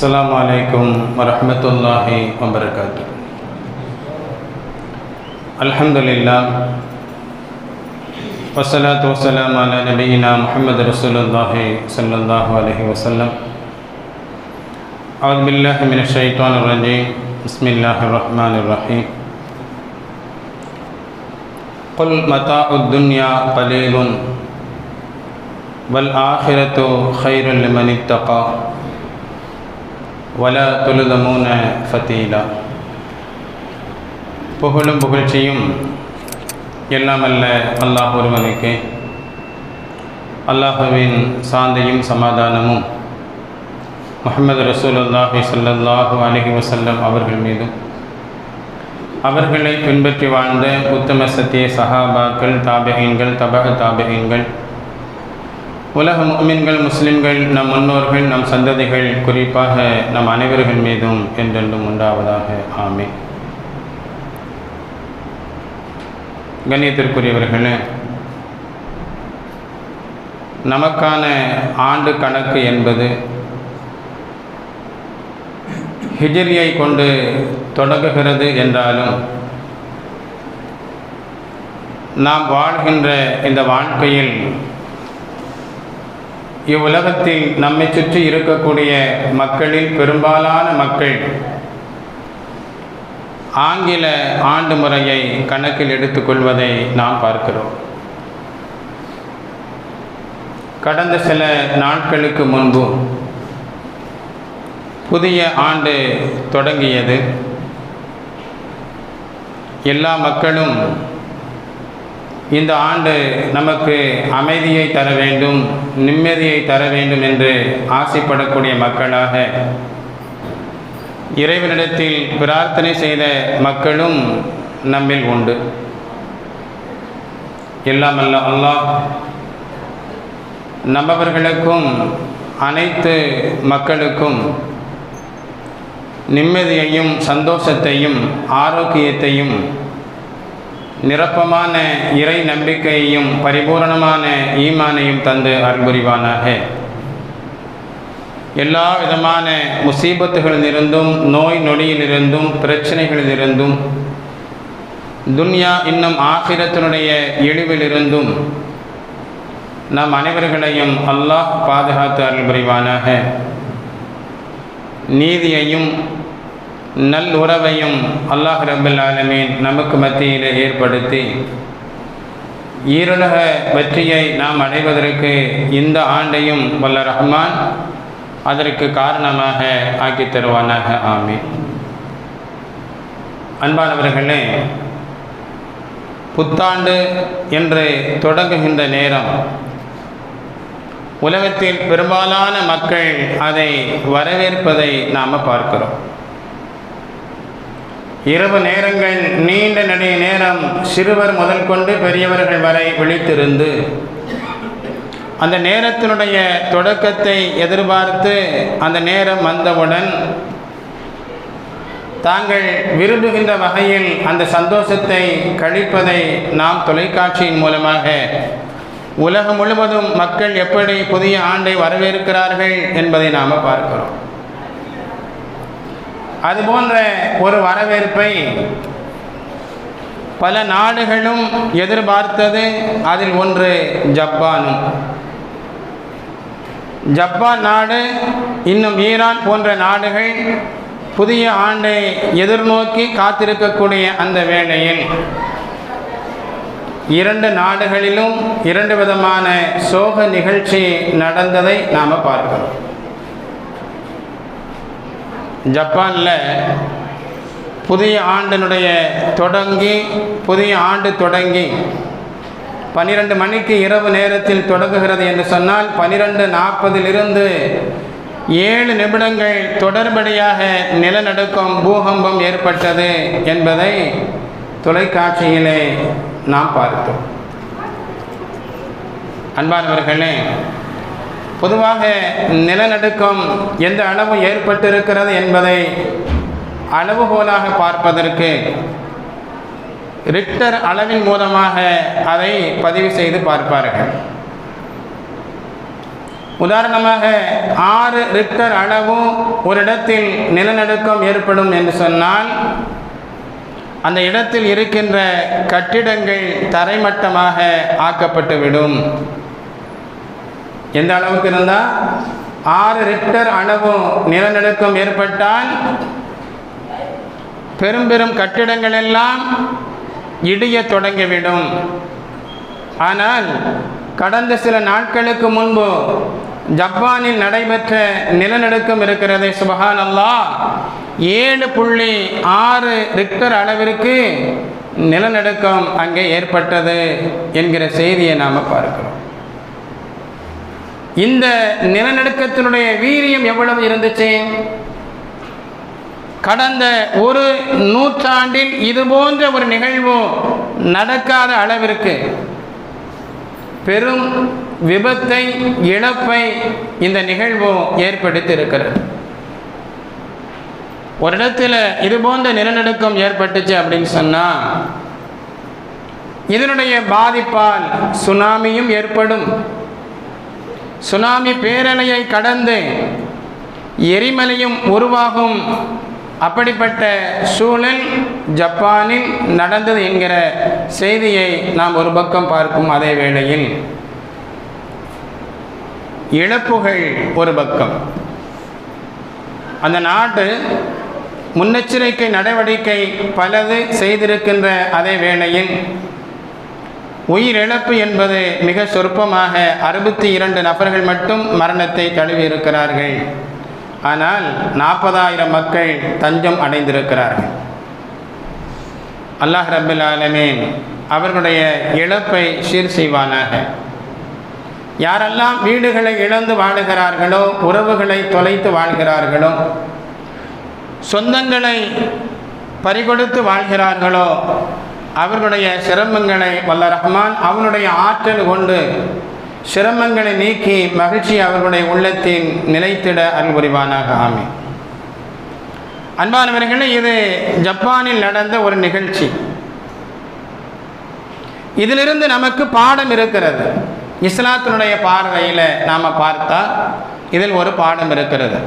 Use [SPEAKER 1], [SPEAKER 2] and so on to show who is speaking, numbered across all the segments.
[SPEAKER 1] السلام عليكم ورحمة الله وبركاته. الحمد لله والصلاة والسلام على نبينا محمد رسول الله صلى الله عليه وسلم. أعوذ بالله من الشيطان الرجيم. بسم الله الرحمن الرحيم. قل متاع الدنيا قليل والآخرة خير لمن اتقى. வல துலுதமூன ஃபத்தீலா புகழும் புகழ்ச்சியும் எல்லாம் அல்ல அல்லாஹ் ஒருவனுக்கு அல்லாஹுவின் சாந்தியும் சமாதானமும் முஹம்மது ரசூலுல்லாஹி ஸல்லல்லாஹு அலஹி வசல்லம் அவர்கள் மீதும் அவர்களை பின்பற்றி வாழ்ந்த உத்தம சத்திய சஹாபாக்கள் தாபகங்கள் தபக தாபகங்கள் உலக முக்மின்கள் முஸ்லிம்கள் நம் முன்னோர்கள் நம் சந்ததிகள் குறிப்பாக நம் அனைவர்கள் மீதும் என்றென்றும் உண்டாவதாக. ஆமே கண்ணியத்திற்குரியவர்களே நமக்கான ஆண்டு கணக்கு என்பது ஹிஜிரியை கொண்டு தொடங்குகிறது என்றாலும் நாம் வாழ்கின்ற இந்த வாழ்க்கையில் இவ்வுலகத்தில் நம்மை சுற்றி இருக்கக்கூடிய மக்களில் பெரும்பாலான மக்கள் ஆங்கில ஆண்டு முறையை கணக்கில் எடுத்துக்கொள்வதை நாம் பார்க்கிறோம். கடந்த சில நாட்களுக்கு முன்பு புதிய ஆண்டு தொடங்கியது. எல்லா மக்களும் இந்த ஆண்டு நமக்கு அமைதியை தர வேண்டும் நிம்மதியை தர வேண்டும் என்று ஆசைப்படக்கூடிய மக்களாக இறைவனிடத்தில் பிரார்த்தனை செய்த மக்களும் நம்மில் உண்டு. எல்லாம் அல்ல அல்லாஹ் நம்மவர்களுக்கும் அனைத்து மக்களுக்கும் நிம்மதியையும் சந்தோஷத்தையும் ஆரோக்கியத்தையும் நிரப்பமான இறை நம்பிக்கையையும் பரிபூரணமான ஈமானையும் தந்து அருள்புரிவானாக. எல்லா விதமான முசீபத்துகளிலிருந்தும் நோய் நொடியிலிருந்தும் பிரச்சனைகளிலிருந்தும் துன்யா இன்னும் ஆசிரத்தினுடைய இழிவிலிருந்தும் நம் அனைவர்களையும் அல்லாஹ் பாதுகாத்து அருள் புரிவானாக நீதியையும் நல் உறவையும் அல்லாஹ் ரபுல் ஆலமீன் நமக்கு மத்தியில் ஏற்படுத்தி. ஈருலக வெற்றியை நாம் அடைவதற்கு இந்த ஆண்டையும் வல்ல ரஹ்மான் அதற்கு காரணமாக ஆக்கி தருவானாக ஆமி அன்பானவர்களே புத்தாண்டு என்று தொடங்குகின்ற நேரம். உலகத்தில் பெரும்பாலான மக்கள் அதை வரவேற்பதை நாம் பார்க்கிறோம். இரவு நேரங்கள் நீண்ட நடைய நேரம் சிறுவர் முதல் கொண்டு பெரியவர்கள் வரை விழித்திருந்து அந்த நேரத்தினுடைய தொடக்கத்தை எதிர்பார்த்து அந்த நேரம் வந்தவுடன் தாங்கள் விரும்புகின்ற வகையில் அந்த சந்தோஷத்தை கழிப்பதை நாம் தொலைக்காட்சியின் மூலமாக உலகம் முழுவதும் மக்கள் எப்படி புதிய ஆண்டை வரவேற்கிறார்கள் என்பதை நாம் பார்க்கிறோம். அது போன்ற ஒரு வரவேற்பை பல நாடுகளும் எதிர்பார்த்தது. அதில் ஒன்று ஜப்பானும். ஜப்பான் நாடு இன்னும் ஈரான் போன்ற நாடுகள் புதிய ஆண்டை எதிர்நோக்கி காத்திருக்கக்கூடிய அந்த வேளையில் இரண்டு நாடுகளிலும் இரண்டு விதமான சோக நிகழ்ச்சி நடந்ததை நாம் பார்க்கிறோம். ஜப்பானில் புதிய ஆண்டினுடைய தொடங்கி புதிய ஆண்டு தொடங்கி பன்னிரண்டு மணிக்கு இரவு நேரத்தில் தொடங்குகிறது என்று சொன்னால் பன்னிரெண்டு நாற்பதிலிருந்து ஏழு நிமிடங்கள் தொடர்படியாக நிலநடுக்கம் பூகம்பம் ஏற்பட்டது என்பதை தொலைக்காட்சியிலே நாம் பார்த்தோம். அன்பானவர்களே பொதுவாக நிலநடுக்கம் எந்த அளவு ஏற்பட்டிருக்கிறது என்பதை அளவுகோலாக பார்ப்பதற்கு ரிக்டர் அளவின் மூலமாக அதை பதிவு செய்து பார்ப்பார்கள். உதாரணமாக ஆறு ரிக்டர் அளவும் ஒரு இடத்தில் நிலநடுக்கம் ஏற்படும் என்று சொன்னால் அந்த இடத்தில் இருக்கின்ற கட்டிடங்கள் தரைமட்டமாக ஆக்கப்பட்டுவிடும். எந்த அளவுக்கு இருந்தால் ஆறு ரிக்டர் அளவும் நிலநடுக்கம் ஏற்பட்டால் பெரும் பெரும் கட்டிடங்கள் எல்லாம் இடிய தொடங்கிவிடும். ஆனால் கடந்த சில நாட்களுக்கு முன்பு ஜப்பானில் நடைபெற்ற நிலநடுக்கம் இருக்கிறது. சுபஹான் அல்லா ஏழு புள்ளி ஆறு ரிக்டர் அளவிற்கு நிலநடுக்கம் அங்கே ஏற்பட்டது என்கிற செய்தியை நாம் பார்க்கிறோம். இந்த நிலநடுக்கத்தினுடைய வீரியம் எவ்வளவு இருந்துச்சு? கடந்த ஒரு நூற்றாண்டில் இது போன்ற ஒரு நிகழ்வு நடக்காத அளவிற்கு பெரும் விபத்தை இழப்பை இந்த நிகழ்வு ஏற்படுத்தி இருக்கிறது ஒரு இடத்துல இது போன்ற நிலநடுக்கம் ஏற்பட்டுச்சு அப்படின்னு சொன்னால் இதனுடைய பாதிப்பால் சுனாமியும் ஏற்படும். சுனாமி பேரலையை கடந்து எரிமலையும் உருவாகும் அப்படிப்பட்ட சூழல் ஜப்பானில் நடந்தது என்கிற செய்தியை நாம் ஒரு பக்கம் பார்க்கும் அதே வேளையில் இழப்புகள் ஒரு பக்கம். அந்த நாட்டு முன்னெச்சரிக்கை நடவடிக்கை பலது செய்திருக்கின்ற அதே வேளையில் உயிரிழப்பு என்பது மிக சொற்பமாக அறுபத்தி இரண்டு நபர்கள் மட்டும் மரணத்தை தழுவி இருக்கிறார்கள் ஆனால் நாற்பதாயிரம் மக்கள் தஞ்சம் அடைந்திருக்கிறார்கள். அல்லாஹ் ரபுல் ஆலமீன் அவர்களுடைய இழப்பை சீர் செய்வானாக. யாரெல்லாம் வீடுகளை இழந்து வாழுகிறார்களோ உறவுகளை தொலைத்து வாழ்கிறார்களோ சொந்தங்களை பறிகொடுத்து வாழ்கிறார்களோ அவர்களுடைய சிரமங்களை வல்ல ரஹ்மான் அவனுடைய ஆற்றல் கொண்டு சிரமங்களை நீக்கி மகிழ்ச்சி அவர்களுடைய உள்ளத்தில் நிலைத்திட அறிவுரிவானாக ஆமி அன்பானவர்களே இது ஜப்பானில் நடந்த ஒரு நிகழ்ச்சி. இதிலிருந்து நமக்கு பாடம் இருக்கிறது. இஸ்லாத்தினுடைய பார்வையில் நாம் பார்த்தா இதில் ஒரு பாடம் இருக்கிறது.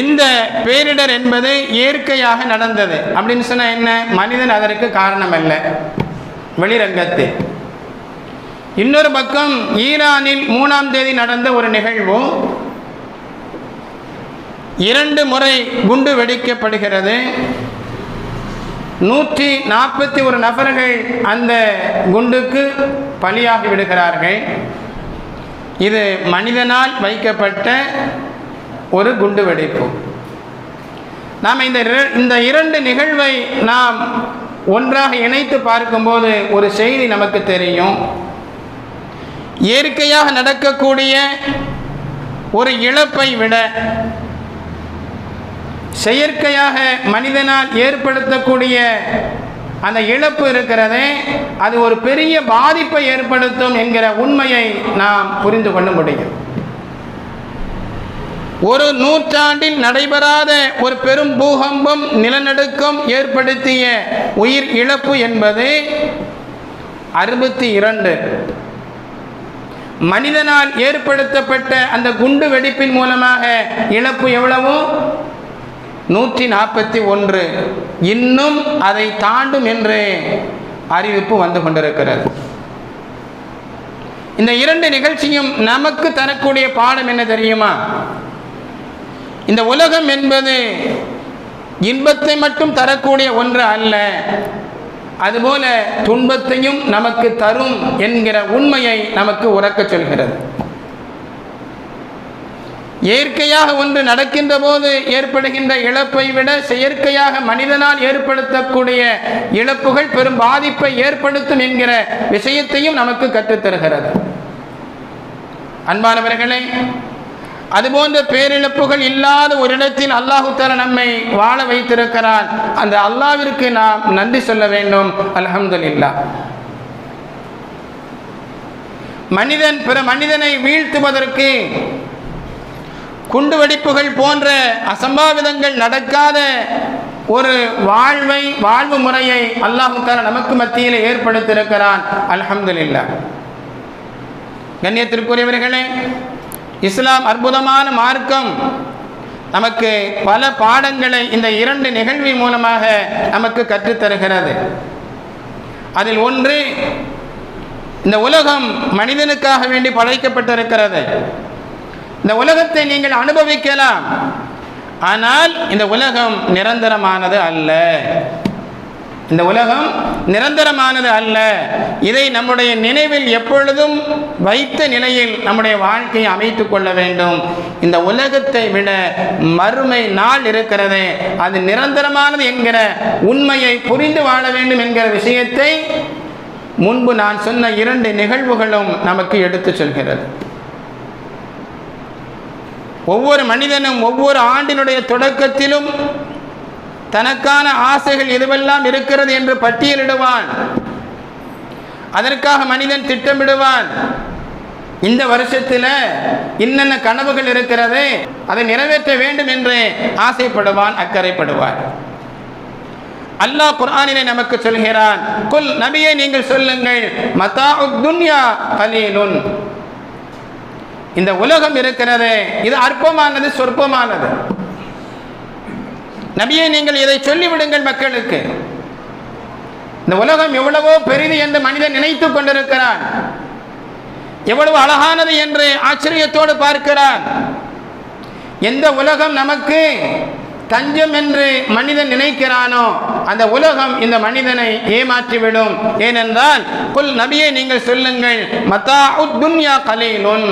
[SPEAKER 1] இந்த பேரிடர் என்பது இயற்கையாக நடந்தது. அப்படின்னு சொன்னால் என்ன? மனிதன் அதற்கு காரணம் அல்ல வெளிரங்கத்தில் இன்னொரு பக்கம் ஈரானில் மூணாம் தேதி நடந்த ஒரு நிகழ்வு. இரண்டு முறை குண்டு வெடிக்கப்படுகிறது. நூற்றி நாற்பத்தி ஒரு நபர்கள் அந்த குண்டுக்கு பலியாகி விடுகிறார்கள். இது மனிதனால் வைக்கப்பட்ட ஒரு குண்டு வெடிப்பு. நாம் இந்த இந்த இரண்டு நிகழ்வை நாம் ஒன்றாக இணைத்து பார்க்கும்போது ஒரு செய்தி நமக்கு தெரியும். இயற்கையாக நடக்கக்கூடிய ஒரு இழப்பை விட செயற்கையாக மனிதனால் ஏற்படுத்தக்கூடிய அந்த இழப்பு இருக்கிறதே அது ஒரு பெரிய பாதிப்பை ஏற்படுத்தும் என்கிற உண்மையை நாம் புரிந்து கொள்ள முடியும். ஒரு நூற்றாண்டில் நடைபெறாத ஒரு பெரும் பூகம்பம் நிலநடுக்கம் ஏற்படுத்திய உயிர் இழப்பு என்பது அறுபத்தி இரண்டு. மனிதனால் ஏற்படுத்தப்பட்ட அந்த குண்டு வெடிப்பின் மூலமாக இழப்பு எவ்வளவு? நூற்றி நாற்பத்தி ஒன்று. இன்னும் அதை தாண்டும் என்று அறிவிப்பு வந்து கொண்டிருக்கிறது. இந்த இரண்டு நிகழ்ச்சியும் நமக்கு தரக்கூடிய பாடம் என்ன தெரியுமா? இந்த உலகம் என்பது இன்பத்தை மட்டும் தரக்கூடிய ஒன்று அல்ல. அதுபோல துன்பத்தையும் நமக்கு தரும் என்கிற உண்மையை நமக்கு உறக்க சொல்கிறது. இயற்கையாக ஒன்று நடக்கின்ற போது ஏற்படுகின்ற இழப்பை விட செயற்கையாக மனிதனால் ஏற்படுத்தக்கூடிய இழப்புகள் பெரும் பாதிப்பை ஏற்படுத்தும் என்கிற விஷயத்தையும் நமக்கு கற்றுத்தருகிறது. அன்பானவர்களே அதுபோன்ற பேரிழப்புகள் இல்லாத ஒரு இடத்தில் அல்லாஹு தாலா நம்மை வாழ வைத்திருக்கிறான். அந்த அல்லாவிற்கு நாம் நன்றி சொல்ல வேண்டும். அல்ஹம்துலில்லாஹ் மனிதன் பிற மனிதனை வீழ்த்துவதற்கு குண்டுவெடிப்புகள் போன்ற அசம்பாவிதங்கள் நடக்காத ஒரு வாழ்வை வாழ்வு முறையை அல்லாஹு தாலா நமக்கு மத்தியில் ஏற்படுத்தியிருக்கிறான். அல்ஹம்துலில்லாஹ் கண்ணியத்திற்குரியவர்களே இஸ்லாம் அற்புதமான மார்க்கம். நமக்கு பல பாடங்களை இந்த இரண்டு நிகழ்வின் மூலமாக நமக்கு கற்றுத்தருகிறது. அதில் ஒன்று இந்த உலகம் மனிதனுக்காக வேண்டி படைக்கப்பட்டிருக்கிறது. இந்த உலகத்தை நீங்கள் அனுபவிக்கலாம். ஆனால் இந்த உலகம் நிரந்தரமானது அல்ல. இந்த உலகம் நிரந்தரமானது அல்ல. இதை நம்முடைய நினைவில் எப்பொழுதும் வைத்த நிலையில் நம்முடைய வாழ்க்கையை அமைத்து கொள்ள வேண்டும். இந்த உலகத்தை விட மறுமை நாள் இருக்கிறதே. அது நிரந்தரமானது என்கிற உண்மையை புரிந்து வாழ வேண்டும் என்கிற விஷயத்தை முன்பு நான் சொன்ன இரண்டு நிகழ்வுகளும் நமக்கு எடுத்துச் சொல்கிறது. ஒவ்வொரு மனிதனும் ஒவ்வொரு ஆண்டினுடைய தொடக்கத்திலும் தனக்கான ஆசைகள் எதுவெல்லாம் இருக்கிறது என்று பட்டியலிடுவான். அதற்காக மனிதன் திட்டமிடுவான். இந்த வருஷத்தில் இன்னென்ன கனவுகள் இருக்கிறது அதை நிறைவேற்ற வேண்டும் என்று ஆசைப்படுவான் அக்கறைப்படுவான். அல்லாஹ் குர்ஆனிலே நமக்கு சொல்கிறான் குல் நபியை நீங்கள் சொல்லுங்கள் மதா துன்யா கலீலுன். இந்த உலகம் இருக்கிறது இது அற்பமானது சொற்பமானது. நபியை நீங்கள் இதை சொல்லிவிடுங்கள் மக்களுக்கு. இந்த உலகம் எவ்வளவோ பெரிது என்று மனிதன் நினைத்து கொண்டிருக்கிறான். எவ்வளவு அழகானது என்று ஆச்சரியத்தோடு பார்க்கிறான். எந்த உலகம் நமக்கு தஞ்சம் என்று மனிதன் நினைக்கிறானோ அந்த உலகம் இந்த மனிதனை ஏமாற்றிவிடும். ஏனென்றால் புல் நபியை நீங்கள் சொல்லுங்கள் மத்தா துன்யா கலீலுன்.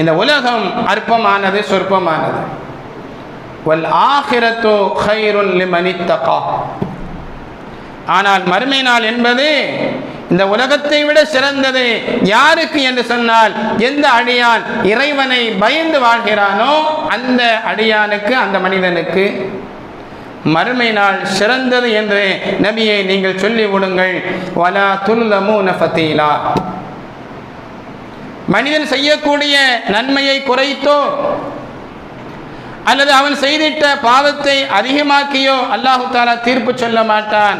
[SPEAKER 1] இந்த உலகம் அற்பமானது சொற்பமானது. ஆஹிரத்தோ ஹைருன் லிமனித்தகா. ஆனால் மறுமை நாள் என்பது இந்த உலகத்தை விட சிறந்தது யாருக்கு என்று சொன்னால் எந்த அடியான் இறைவனை பயந்து வாழ்கிறானோ அந்த அடியானுக்கு அந்த மனிதனுக்கு. மறுமை நாள் சிறந்தது என்று நபியை நீங்கள் சொல்லி விடுங்கள். வலா துல்லமு நஃபத்தீலா மனிதன் செய்யக்கூடிய நன்மையை குறைத்தோ அல்லது அவன் செய்திட்ட பாவத்தை அதிகமாக்கியோ அல்லாஹு தாலா தீர்ப்பு சொல்ல மாட்டான்.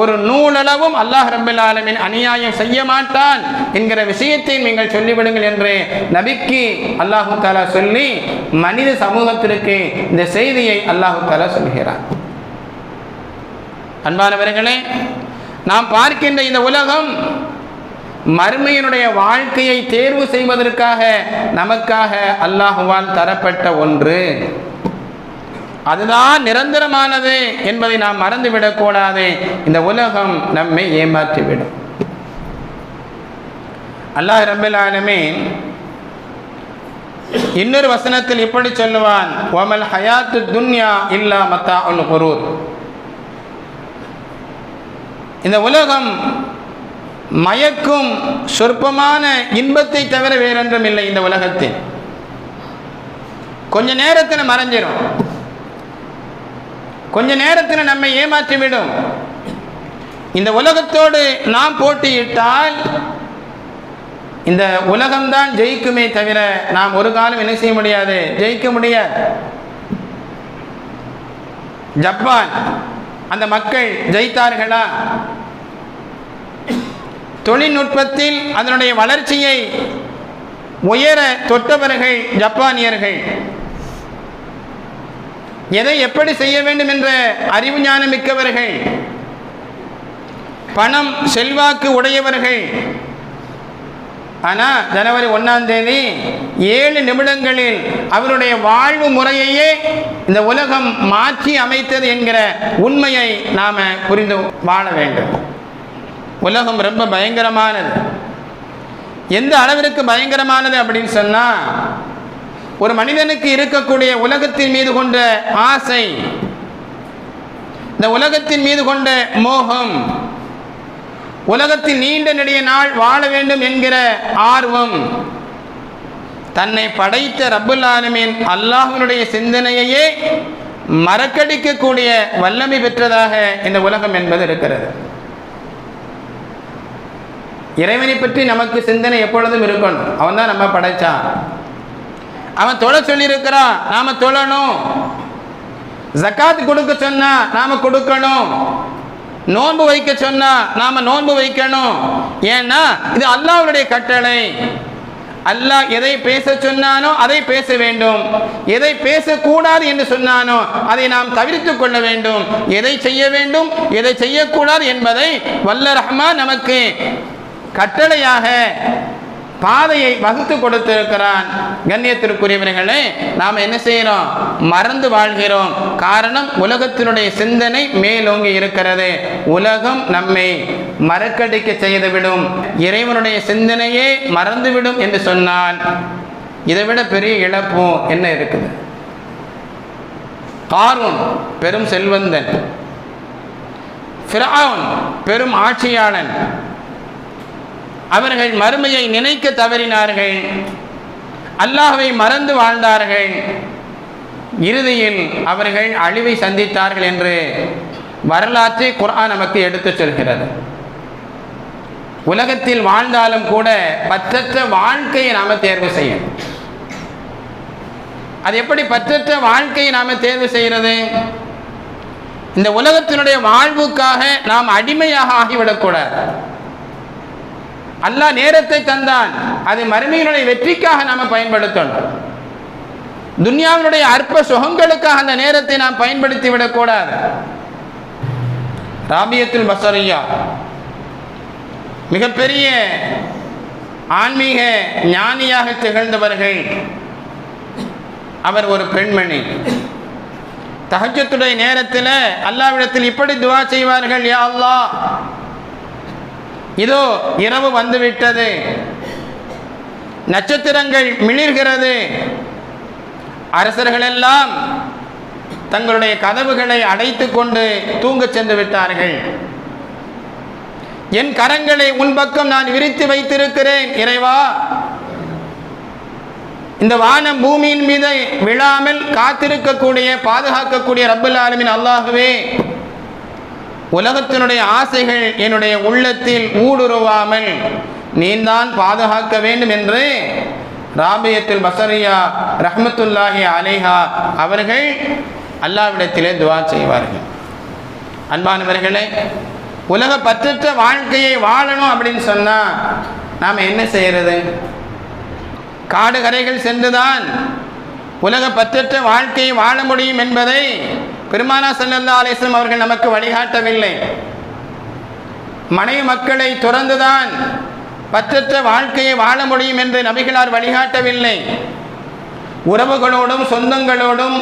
[SPEAKER 1] ஒரு நூலளவும் அல்லாஹ் ரபில் ஆலமின் அநியாயம் செய்ய மாட்டான் என்கிற விஷயத்தை நீங்கள் சொல்லிவிடுங்கள் என்று நபிக்கு அல்லாஹு தாலா சொல்லி மனித சமூகத்திற்கு இந்த செய்தியை அல்லாஹு தாலா சொல்கிறான். அன்பானவர்களே நாம் பார்க்கின்ற இந்த உலகம் மறுமையினுடைய வாழ்க்கையை தேர்வு செய்வதற்காக நமக்காக அல்லாஹுவால் தரப்பட்ட ஒன்று. அதுதான் நிரந்தரமானது என்பதை நாம் மறந்துவிடக்கூடாது இந்த உலகம் நம்மை ஏமாற்றிவிடும். அல்லாஹ் ரபில் இன்னொரு வசனத்தில் இப்படி சொல்லுவான் ஒமல் ஹயாத்து துன்யா இல்லா மத்தா உல் குரூர். இந்த உலகம் மயக்கும் சொற்பமான இன்பத்தை தவிர வேறென்றும் இல்லை இந்த உலகத்தில். கொஞ்ச நேரத்தில் மறைஞ்சிடும் கொஞ்ச நேரத்தில் நம்மை ஏமாற்றிவிடும். இந்த உலகத்தோடு நாம் போட்டியிட்டால் இந்த உலகம்தான் ஜெயிக்குமே தவிர நாம் ஒரு காலம் என்ன செய்ய முடியாது? ஜெயிக்க முடியாது. ஜப்பான் அந்த மக்கள் ஜெயித்தார்களா? தொழில்நுட்பத்தில் அதனுடைய வளர்ச்சியை உயர தொட்டவர்கள் ஜப்பானியர்கள். எதை எப்படி செய்ய வேண்டும் என்ற அறிவு ஞானம் மிக்கவர்கள். பணம் செல்வாக்கு உடையவர்கள். ஆனால் ஜனவரி ஒன்றாம் தேதி ஏழு நிமிடங்களில் அவருடைய வாழ்வு முறையையே இந்த உலகம் மாற்றி அமைத்தது என்கிற உண்மையை நாம் புரிந்து வாழ வேண்டும். உலகம் ரொம்ப பயங்கரமானது. எந்த அளவிற்கு பயங்கரமானது அப்படின்னு சொன்னால் ஒரு மனிதனுக்கு இருக்கக்கூடிய உலகத்தின் மீது கொண்ட ஆசை இந்த உலகத்தின் மீது கொண்ட மோகம் உலகத்தில் நீண்ட நெடிய நாள் வாழ வேண்டும் என்கிற ஆர்வம் தன்னை படைத்த ரப்புல் ஆலமீன் அல்லாஹனுடைய சிந்தனையையே மறக்கடிக்கக்கூடிய வல்லமை பெற்றதாக இந்த உலகம் என்பது இருக்கிறது. இறைவனை பற்றி நமக்கு சிந்தனை எப்பொழுதும் இருக்கணும் அவன் தான் நம்ம படைச்சான் அவன் தொழ சொல்லியிருக்கிறான் நாம் தொழணும். ஜக்காத் கொடுக்க சொன்னா நாம் கொடுக்கணும். நோன்பு வைக்க சொன்னா நாம் நோன்பு வைக்கணும். ஏன்னா இது அல்லாவுடைய கட்டளை. அல்லாஹ் எதை பேச சொன்னானோ அதை பேச வேண்டும். எதை பேசக்கூடாது என்று சொன்னானோ அதை நாம் தவிர்த்துக் கொள்ள வேண்டும். எதை செய்ய வேண்டும் எதை செய்யக்கூடாது என்பதை வல்ல ரஹ்மான் நமக்கு கட்டளையாக பாதையை வகுத்து கொடுத்திருக்கிறான். கண்ணியத்திற்குரியவர்களே நாம் என்ன செய்கிறோம்? மறந்து வாழ்கிறோம். காரணம் உலகத்தினுடைய சிந்தனை மேலோங்கி இருக்கிறது. உலகம் நம்மை மறக்கடிக்க செய்துவிடும். இறைவனுடைய சிந்தனையே மறந்துவிடும் என்று சொன்னால் இதை விட பெரிய இழப்பு என்ன இருக்குது? காரூன் பெரும் செல்வந்தன். பெரும் ஆட்சியாளன். அவர்கள் மறுமையை நினைக்க தவறினார்கள். அல்லாஹ்வை மறந்து வாழ்ந்தார்கள். இறுதியில் அவர்கள் அழிவை சந்தித்தார்கள் என்று வரலாற்றை குரான் நமக்கு எடுத்துச் சொல்கிறது. உலகத்தில் வாழ்ந்தாலும் கூட பற்றற்ற வாழ்க்கையை நாம தேர்வு செய்யணும். அது எப்படி பற்றற்ற வாழ்க்கையை நாம தேர்வு செய்கிறது இந்த உலகத்தினுடைய வாழ்வுக்காக நாம் அடிமையாக ஆகிவிடக்கூடாது. அல்லாஹ் நேரத்தை தந்தான். அது மறுமையினுடைய வெற்றிக்காக நாம் பயன்படுத்தணும். துன்யாவினுடைய அற்ப சுகங்களுக்காக அந்த நேரத்தை நாம் பயன்படுத்தி விடக்கூடாது. ராபியத்தில் பசரையா மிகப்பெரிய ஆன்மீக ஞானியாக திகழ்ந்தவர்கள். அவர் ஒரு பெண்மணி. தகஜத்துடைய நேரத்தில் அல்லாவிடத்தில் இப்படி துவா செய்வார்கள் யா அல்லா இதோ இரவு வந்துவிட்டது. நட்சத்திரங்கள் மிளிர்கிறது. அரசர்களெல்லாம் தங்களுடைய கதவுகளை அடைத்து கொண்டு தூங்கச் சென்று விட்டார்கள். என் கரங்களை உன் பக்கம் நான் விரித்து வைத்திருக்கிறேன் இறைவா. இந்த வானம் பூமியின் மீது விழாமல் காத்திருக்கக்கூடிய பாதுகாக்கக்கூடிய ரப்பல் ஆலமின் அல்லாகவே உலகத்தினுடைய ஆசைகள் என்னுடைய உள்ளத்தில் ஊடுருவாமல் நீந்தான் பாதுகாக்க வேண்டும் என்று ராபியத்தில் பசரியா ரஹ்மத்துல்லாஹி அலைஹா அவர்கள் அல்லாவிடத்திலே துவா செய்வார்கள். அன்பானவர்களே உலக பற்றற்ற வாழ்க்கையை வாழணும் அப்படின்னு சொன்னால் நாம் என்ன செய்கிறது காடு கரைகள் சென்றுதான் உலக பற்றற்ற வாழ்க்கையை வாழ முடியும் என்பதை பெருமானா சல்லல்லா அலிஸ்லம் அவர்கள் நமக்கு வழிகாட்டவில்லை. மனைவி மக்களை துறந்துதான் பற்றற்ற வாழ்க்கையை வாழ முடியும் என்று நபிகளார் வழிகாட்டவில்லை. உறவுகளோடும் சொந்தங்களோடும்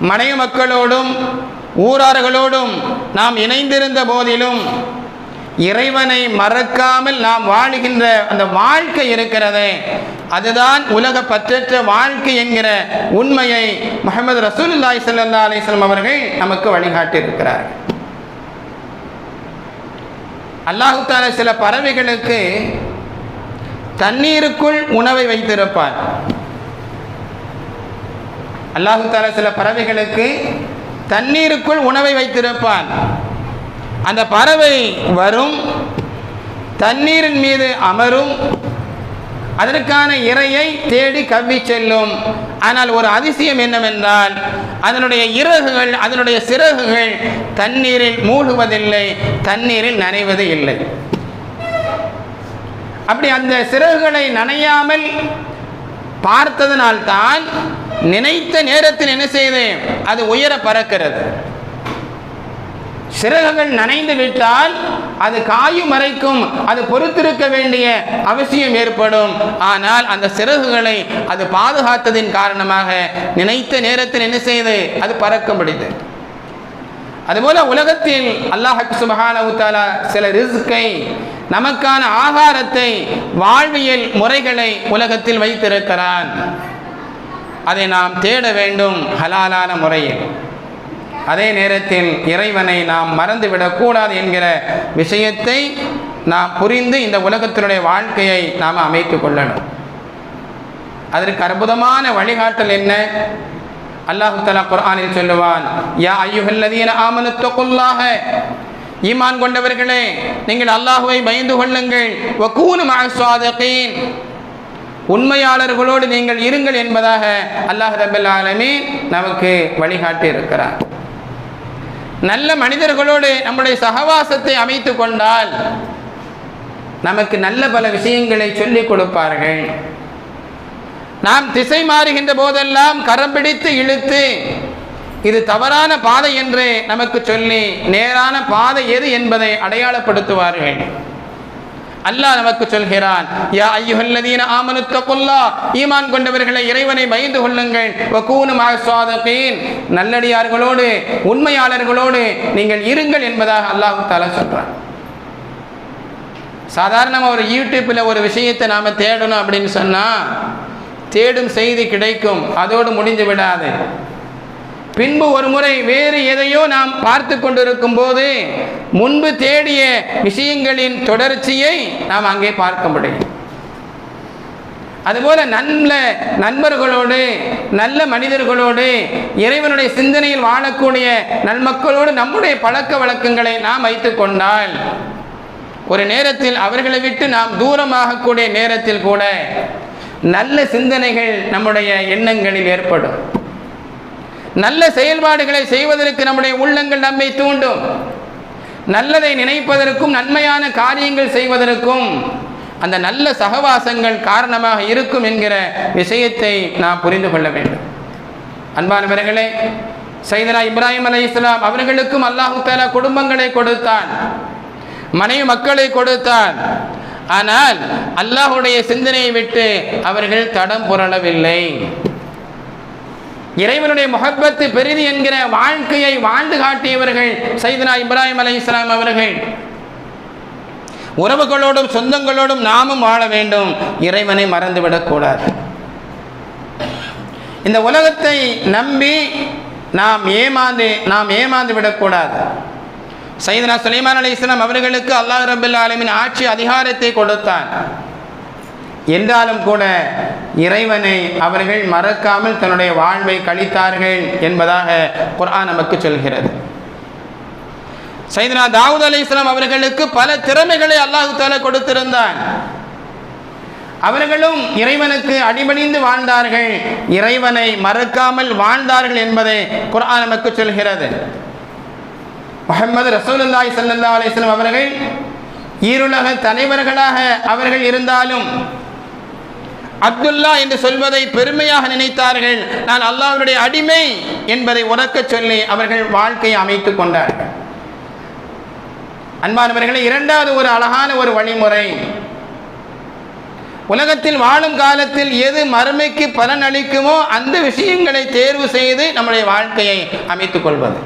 [SPEAKER 1] மனைவி மக்களோடும் ஊரார்களோடும் நாம் இணைந்திருந்த போதிலும் இறைவனை மறக்காமல் நாம் வாழுகின்ற அந்த வாழ்க்கை இருக்கிறது. அதுதான் உலக பற்றற்ற வாழ்க்கை என்கிற உண்மையை முகமது ரசூல்லாய் சல்லா அலிஸ்லாம் அவர்கள் நமக்கு வழிகாட்டியிருக்கிறார் அல்லாஹு சில பறவைகளுக்கு தண்ணீருக்குள் உணவை வைத்திருப்பார். அல்லாஹு சில பறவைகளுக்கு தண்ணீருக்குள் உணவை வைத்திருப்பான் அந்த பறவை வரும் தண்ணீரின் மீது அமரும் அதற்கான இரையை தேடி கவ்வி செல்லும். ஆனால் ஒரு அதிசயம் என்னவென்றால் அதனுடைய இறகுகள் அதனுடைய சிறகுகள் தண்ணீரில் மூழ்குவதில்லை தண்ணீரில் நனைவது இல்லை. அப்படி அந்த சிறகுகளை நனையாமல் பார்த்ததனால்தான் நினைத்த நேரத்தில் என்ன செய்தேன்? அது உயர பறக்கிறது. சிறகுகள் நனைந்து விட்டால் அது காயும் வரைக்கும் அது பொறுத்திருக்க வேண்டிய அவசியம் ஏற்படும். ஆனால் அந்த சிறகுகளை அது பாதுகாத்ததின் காரணமாக நினைத்த நேரத்தில் என்ன செய்து? அது பறக்க முடியுது அதுபோல உலகத்தில் அல்லாஹ் சுபஹானஹு சில ரிஸ்கை நமக்கான ஆகாரத்தை வாழ்வியல் முறைகளை உலகத்தில் வைத்திருக்கிறான். அதை நாம் தேட வேண்டும் ஹலாலான முறையில். அதே நேரத்தில் இறைவனை நாம் மறந்துவிடக்கூடாது என்கிற விஷயத்தை நாம் புரிந்து இந்த உலகத்தினுடைய வாழ்க்கையை நாம் அமைத்து கொள்ளணும். அதற்கு அற்புதமான வழிகாட்டல் என்ன? அல்லாஹு தலா குர்ஆனில் சொல்லுவான் யா ஐயுகல்லதீன ஆமனு ஈமான் கொண்டவர்களே நீங்கள் அல்லாஹுவை பயந்து கொள்ளுங்கள். வகூனு மஅஸ்ஸாதிகீன் உண்மையாளர்களோடு நீங்கள் இருங்கள் என்பதாக அல்லாஹ் ரபுல் ஆலமீன் நமக்கு வழிகாட்டி இருக்கிறார் நல்ல மனிதர்களோடு நம்முடைய சகவாசத்தை அமைத்து கொண்டால் நமக்கு நல்ல பல விஷயங்களை சொல்லிக் கொடுப்பார்கள். நாம் திசை மாறுகின்ற போதெல்லாம் கரம் பிடித்து இழுத்து இது தவறான பாதை என்று நமக்கு சொல்லி நேரான பாதை எது என்பதை அடையாளப்படுத்துவார்கள். அல்லாஹ் நமக்கு சொல்கிறான் யா ஐயுஹல்லதீன ஆமனு தக்குல்லா ஈமான் கொண்டவர்களை இறைவனை பயந்து கொள்ளுங்கள். வகூனு மஅஸ்ஸாதிகீன் நல்லடியார்களோடு உண்மையாளர்களோடு நீங்கள் இருங்கள் என்பதாக அல்லாஹ் தஆலா சொல்றான். சாதாரணமாக ஒரு யூடியூப்பில் ஒரு விஷயத்தை நாம் தேடணும் அப்படின்னு சொன்னால் தேடும் செய்தி கிடைக்கும் அதோடு முடிஞ்சு விடாது. பின்பு ஒரு முறை வேறு எதையோ நாம் பார்த்து கொண்டிருக்கும் போது முன்பு தேடிய விஷயங்களின் தொடர்ச்சியை நாம் அங்கே பார்க்க முடியும். அதுபோல நல்ல நண்பர்களோடு நல்ல மனிதர்களோடு இறைவனுடைய சிந்தனையில் வாழக்கூடிய நன்மக்களோடு நம்முடைய பழக்க வழக்கங்களை நாம் வைத்து கொண்டால் ஒரு நேரத்தில் அவர்களை விட்டு நாம் தூரமாகக்கூடிய நேரத்தில் கூட நல்ல சிந்தனைகள் நம்முடைய எண்ணங்களில் ஏற்படும். நல்ல செயல்பாடுகளை செய்வதற்கு நம்முடைய உள்ளங்கள் நம்மை தூண்டும். நல்லதை நினைப்பதற்கும் நன்மையான காரியங்கள் செய்வதற்கும் அந்த நல்ல சகவாசங்கள் காரணமாக இருக்கும் என்கிற விஷயத்தை நாம் புரிந்து கொள்ள வேண்டும். அன்பானவர்களே சைதனா இப்ராஹிம் அலி இஸ்லாம் அவர்களுக்கும் அல்லாஹு தாலா குடும்பங்களை கொடுத்தான். மனைவி மக்களை கொடுத்தான். ஆனால் அல்லாஹுடைய சிந்தனையை விட்டு அவர்கள் தடம் புரளவில்லை. இறைவனுடைய முகப்பத்து பெரிது என்கிற வாழ்க்கையை வாழ்ந்து காட்டியவர்கள் சைதனா இப்ராஹிம் அலை இஸ்லாம் அவர்கள். உறவுகளோடும் சொந்தங்களோடும் நாமும் வாழ வேண்டும். இறைவனை மறந்துவிடக்கூடாது இந்த உலகத்தை நம்பி நாம் ஏமாந்து நாம் ஏமாந்து விடக்கூடாது சைதனா சுலைமான் அலி இஸ்லாம் அவர்களுக்கு அல்லாஹ் ரபுல்லா ஆலமின் ஆட்சி அதிகாரத்தை கொடுத்தான். என்றாலும் கூட இறைவனை அவர்கள் மறக்காமல் தன்னுடைய வாழ்வை கழித்தார்கள் என்பதாக குர்ஆன் நமக்கு சொல்கிறது. சைதனா தாவூத் அலி இஸ்லாம் அவர்களுக்கு பல திறமைகளை அல்லாஹு தால கொடுத்திருந்தான். அவர்களும் இறைவனுக்கு அடிபணிந்து வாழ்ந்தார்கள். இறைவனை மறக்காமல் வாழ்ந்தார்கள் என்பதை குர்ஆன் நமக்கு சொல்கிறது. முகமது ரசூலுல்லாய் சல்லா அலிஸ்லாம் அவர்கள் ஈருலக தலைவர்களாக அவர்கள் இருந்தாலும் அப்துல்லா என்று சொல்வதை பெருமையாக நினைத்தார்கள். நான் அல்லாஹ்வுடைய அடிமை என்பதை உறக்க சொல்லி அவர்கள் வாழ்க்கையை அமைத்துக் கொண்டார்கள் அன்பானவர்களே இரண்டாவது ஒரு அழகான ஒரு வழிமுறை. உலகத்தில் வாழும் காலத்தில் எது மறுமைக்கு பலன் அளிக்குமோ அந்த விஷயங்களை தேர்வு செய்து நம்முடைய வாழ்க்கையை அமைத்துக் கொள்வது.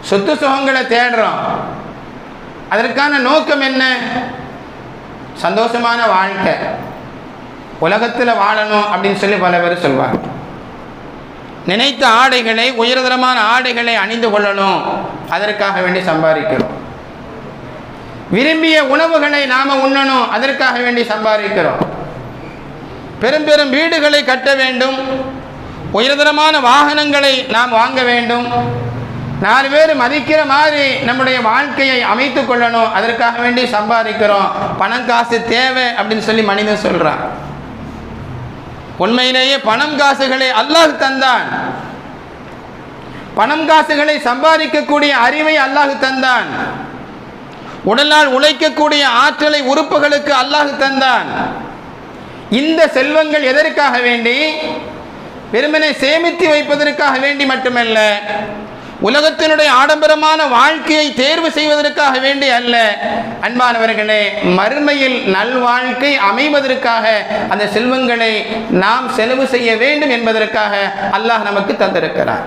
[SPEAKER 1] சொத்து சுகங்களை தேடுறோம். அதற்கான நோக்கம் என்ன? சந்தோஷமான வாழ்க்கை. உலகத்தில் வாழணும் அப்படின்னு சொல்லி பல பேர் சொல்வாங்க. நினைத்த ஆடைகளை உயர்தரமான ஆடைகளை அணிந்து கொள்ளணும். அதற்காக வேண்டி சம்பாதிக்கிறோம். விரும்பிய உணவுகளை நாம உண்ணணும். அதற்காக வேண்டி சம்பாதிக்கிறோம். பெரும் பெரும் வீடுகளை கட்ட வேண்டும். உயர்தரமான வாகனங்களை நாம் வாங்க வேண்டும். நாலு பேர் மதிக்கிற மாதிரி நம்முடைய வாழ்க்கையை அமைத்து கொள்ளணும். அதற்காக வேண்டி சம்பாதிக்கிறோம். பணம் காசு தேவை அப்படின்னு சொல்லி மனிதன் சொல்கிறான் உண்மையிலேயே பணம் காசுகளை அல்லாஹ் தந்தான். பணம் காசுகளை சம்பாதிக்கக்கூடிய அறிவை அல்லாஹ் தந்தான். உடலால் உழைக்கக்கூடிய ஆற்றலை உறுப்புகளுக்கு அல்லாஹ் தந்தான். இந்த செல்வங்கள் எதற்காக வேண்டி? வெறுமனை சேமித்து வைப்பதற்காக வேண்டி மட்டுமல்ல உலகத்தினுடைய ஆடம்பரமான வாழ்க்கையை தேர்வு செய்வதற்காக வேண்டி அல்ல. அன்பானவர்களே மறுமையில் நல்வாழ்க்கை அமைவதற்காக அந்த செல்வங்களை நாம் செலவு செய்ய வேண்டும் என்பதற்காக அல்லாஹ் நமக்கு தந்திருக்கிறார்.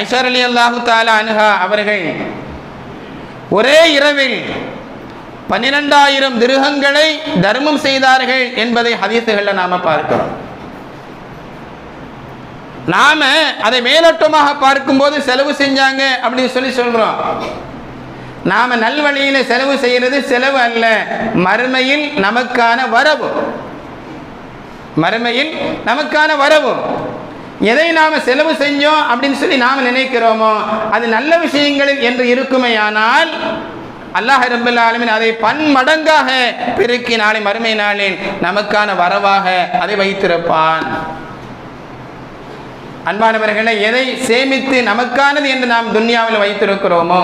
[SPEAKER 1] ஐஷர் அலி அல்லாஹு தாலா அனுஹா அவர்கள் ஒரே இரவில் பன்னிரெண்டாயிரம் திருகங்களை தர்மம் செய்தார்கள் என்பதை ஹதீசுகளில் நாம பார்க்கிறோம். நாம அதை மேலோட்டமாக பார்க்கும்போது செலவு செஞ்சாங்க அப்படின்னு சொல்லி சொல்றோம். நாம நல்வழியில செலவு செய்யறது செலவு அல்ல. மறுமையில் நமக்கான வரவு. மறுமையில் நமக்கான வரவு. எதை நாம் செலவு செஞ்சோம் அப்படின்னு சொல்லி நாம் நினைக்கிறோமோ அது நல்ல விஷயங்களில் என்று இருக்குமேயானால் அல்லாஹ் ரபுல் ஆலமின் அதை பன்மடங்காக பெருக்கி நாளை மறுமை நாளில் நமக்கான வரவாக அதை வைத்திருப்பான். அன்பானவர்களை எதை சேமித்து நமக்கானது என்று நாம் துன்யாவில் வைத்திருக்கிறோமோ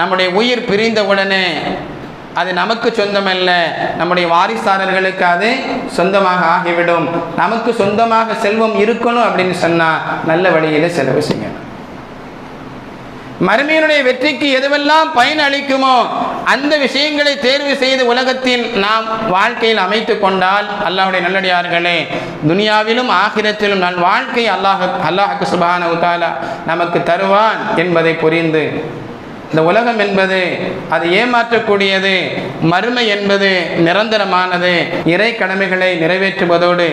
[SPEAKER 1] நம்முடைய உயிர் பிரிந்தவுடனே அது நமக்கு சொந்தமல்ல நம்முடைய வாரிசாளர்களுக்கு அது சொந்தமாக ஆகிவிடும். நமக்கு சொந்தமாக செல்வம் இருக்கணும் அப்படின்னு சொன்னால் நல்ல வழியில் செலவு செய்யணும். மறுமையினுடைய வெற்றிக்கு எதுவெல்லாம் பயன் அளிக்குமோ அந்த விஷயங்களை தேர்வு செய்து உலகத்தில் நாம் வாழ்க்கையில் அமைத்து கொண்டால் அல்லாஹுடைய நல்லடியார்களே துனியாவிலும் ஆகிரத்திலும் நல் வாழ்க்கை அல்லாஹ் அல்லாஹுக்கு சுபான உத்தாலா நமக்கு தருவான் என்பதை புரிந்து இந்த உலகம் என்பது அது ஏமாற்றக்கூடியது மறுமை என்பது நிரந்தரமானது இறை கடமைகளை நிறைவேற்றுவதோடு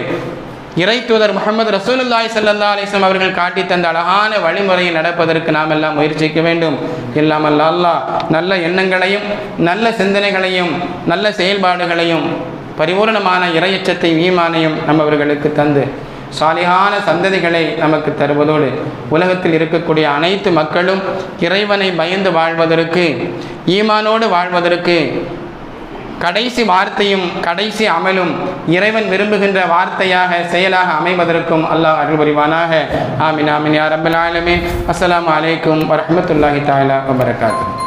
[SPEAKER 1] இறை தூதர் முகமது ரசூலுல்லாய் சல்லா அலிஸ்லாம் அவர்கள் காட்டி தந்த அழகான வழிமுறையில் நடப்பதற்கு நாம் எல்லாம் முயற்சிக்க வேண்டும். இல்லாமல் அல்லாஹ் நல்ல எண்ணங்களையும் நல்ல சிந்தனைகளையும் நல்ல செயல்பாடுகளையும் பரிபூர்ணமான இறையச்சத்தை ஈமானையும் நம்மவர்களுக்கு தந்து சாலிகான சந்ததிகளை நமக்கு தருவதோடு உலகத்தில் இருக்கக்கூடிய அனைத்து மக்களும் இறைவனை பயந்து வாழ்வதற்கு ஈமானோடு வாழ்வதற்கு கடைசி வார்த்தையும் கடைசி அமலும் இறைவன் விரும்புகின்ற வார்த்தையாக செயலாக அமைவதற்கும் அல்லாஹ் அருள் புரிவானாக ஆமின் ஆமின் யா ரப்பல் ஆலமீன். அஸ்ஸலாமு அலைக்கும் வரஹ்மத்துல்லாஹி தஆலா வபரகாத்துஹு.